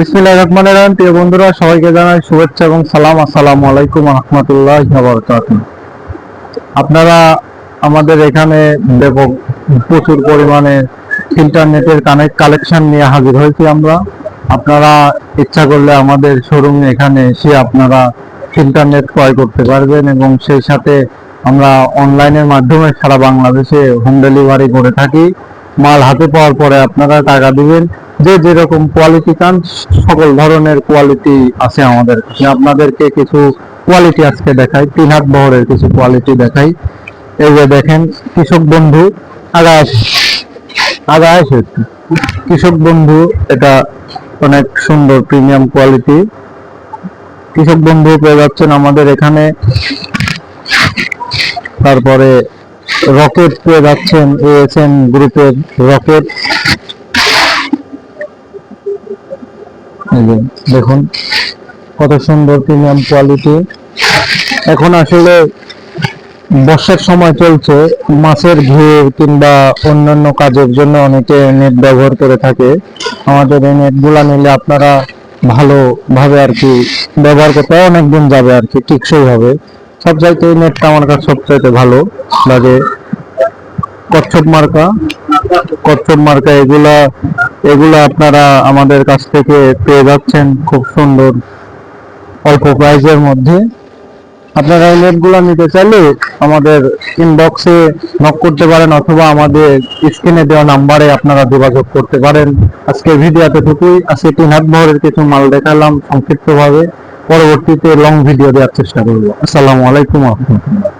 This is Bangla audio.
বিসমিল্লাহির রহমানির রহিম। প্রিয় বন্ধুরা, সবাইকে জানাই শুভেচ্ছা এবং সালাম। আসসালামু আলাইকুম রহমতুল্লাহ আপনারা আমাদের এখানে ব্যাপক প্রচুর পরিমাণে ইন্টারনেটের কানেক্ট কালেকশন নিয়ে হাজির হয়েছি আমরা। আপনারা ইচ্ছা করলে আমাদের শোরুমে এখানে এসে আপনারা ইন্টারনেট ক্রয় করতে পারবেন এবং সেই সাথে আমরা অনলাইনের মাধ্যমে সারা বাংলাদেশে হোম ডেলিভারি করে থাকি। মাল হাতে পাওয়ার পরে আপনারা টাকা দিবেন। যে যেরকম কোয়ালিটি চান, সকল ধরনের কোয়ালিটি আছে আমাদের কাছে। আপনাদেরকে কিছু কোয়ালিটি আজকে দেখাই। তিন হাত বহরের কিছু কোয়ালিটি দেখাই। এই যে দেখেন, কৃষক বন্ধু আগাস আগাস কৃষক বন্ধু, এটা অনেক সুন্দর প্রিমিয়াম কোয়ালিটি কৃষক বন্ধু পেয়ে যাচ্ছেন আমাদের এখানে। তারপরে রকেট পেয়ে যাচ্ছেন এএসএন গ্রুপের রকেট। দেখুন কত সুন্দর প্রিমিয়াম কোয়ালিটি এখন আসলে বর্ষার সময় চলছে, মাছের ভিড় কিংবা অন্যান্য কাজের জন্য অনেকে নেট ব্যবহার করে থাকে। আমাদের এই নেটগুলা নিলে আপনারা ভালোভাবে আর কি ব্যবহার করতে অনেক দিন যাবে আর কি, টিকসই হবে। সব চাইতে এই নেটটা আমার কাছে সবচাইতে ভালো। লাগে কচ্ছপ মার্কা। কচ্ছপ মার্কা এগুলা এগুলা আপনারা আমাদের কাছ থেকে পেয়ে যাচ্ছেন খুব সুন্দর অল্প প্রাইসের মধ্যে। আপনারা এই নেটগুলো নিতে চাইলে আমাদের ইনবক্সে নক করতে পারেন অথবা আমাদের স্ক্রিনে দেওয়া নাম্বারে আপনারা যোগাযোগ করতে পারেন। আজকে ভিডিও এতটুকুই। আজকে তিন হাত বহরের কিছু মাল দেখালাম সংক্ষিপ্তভাবে। পরবর্তীতে লং ভিডিও দেওয়ার চেষ্টা করব। আসসালামু আলাইকুম রহমতুল্লাহ।